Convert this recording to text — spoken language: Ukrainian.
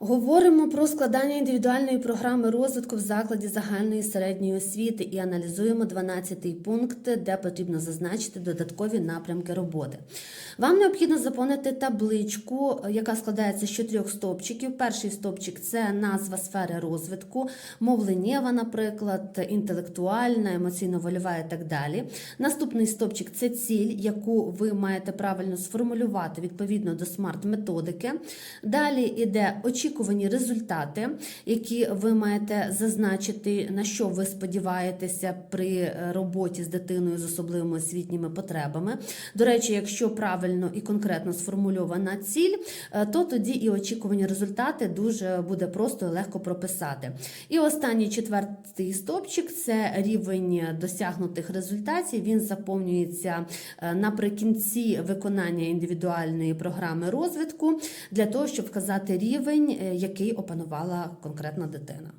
Говоримо про складання індивідуальної програми розвитку в закладі загальної середньої освіти і аналізуємо 12-й пункт, де потрібно зазначити додаткові напрямки роботи. Вам необхідно заповнити табличку, яка складається з чотирьох стовпчиків. Перший стовпчик це назва сфери розвитку, мовленнєва, наприклад, інтелектуальна, емоційно-вольова і так далі. Наступний стовпчик це ціль, яку ви маєте правильно сформулювати відповідно до смарт-методики. Далі йде очікувані результати, які ви маєте зазначити, на що ви сподіваєтеся при е, роботі з дитиною з особливими освітніми потребами. До речі, якщо правильно і конкретно сформульована ціль, е, то тоді і очікувані результати дуже буде просто і легко прописати. І останній четвертий стопчик це рівень досягнутих результатів. Він заповнюється е, наприкінці виконання індивідуальної програми розвитку для того, щоб вказати рівень, який опанувала конкретна дитина.